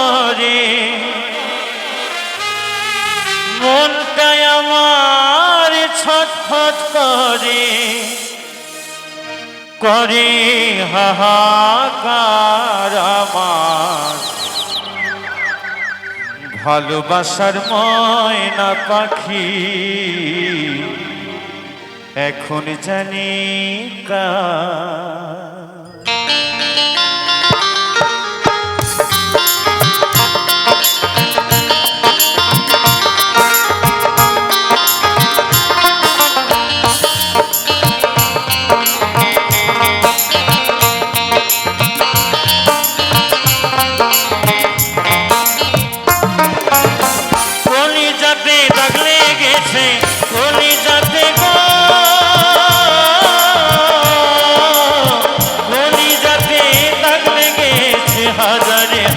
করে। মনটাই আমার ছটফট করে। করে হাহাকার আমার। ভালোবাসার ময়না পাখি। এখন জানি কা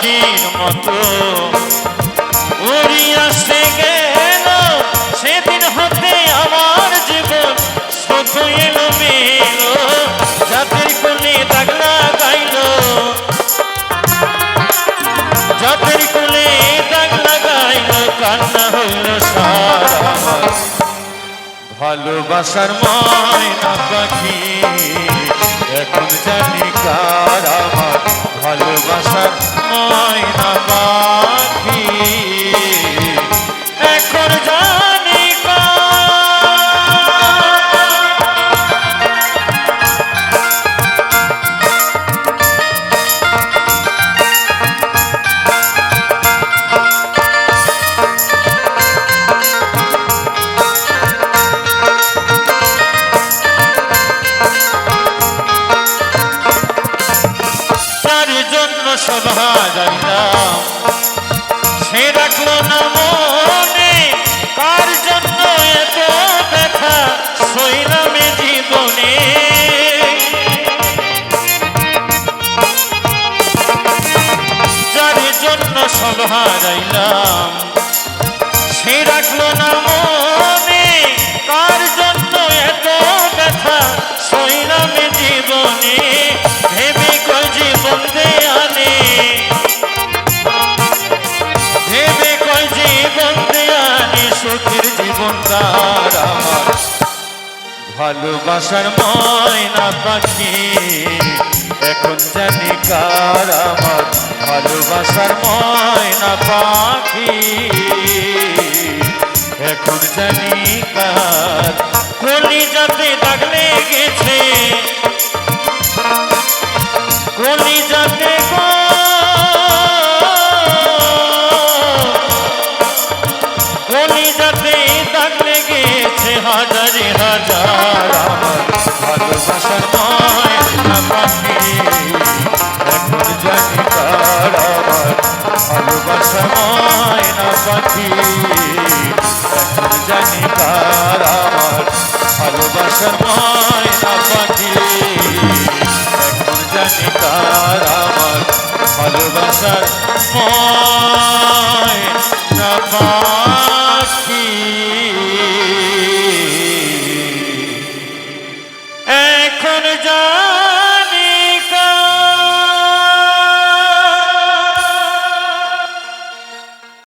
পাখির মতো। উড়ি আসে গেল, সেদিন হতে আমার জীবন শুধু এলো মেলো যাদের কোলে দাগলা গাইল। যাদের কোলে দাগ লাগাইল কান্না হইল সারা। ভালোবাসার ময়না পাখি, এখন জানি কার আমার ভালোবাসার ময়না পাখি তার জন্য সভা যাইলাম সে রাখল না মনে, কার জন্য এত ব্যথা? সইলাম জীবনে। যার জন্য সভা যাইলাম সে রাখল না মনে সুখের জীবন তার আমার। ভালোবাসার ময়না পাখি, এখন জানি কার আমার। ভালোবাসার ময়না পাখি, এখন জানি কার। কলি যাতে দাগ লেগেছে এখন জানি তার আমার ভালোবাসা ময়না পাখি এখন জানি এখন জানি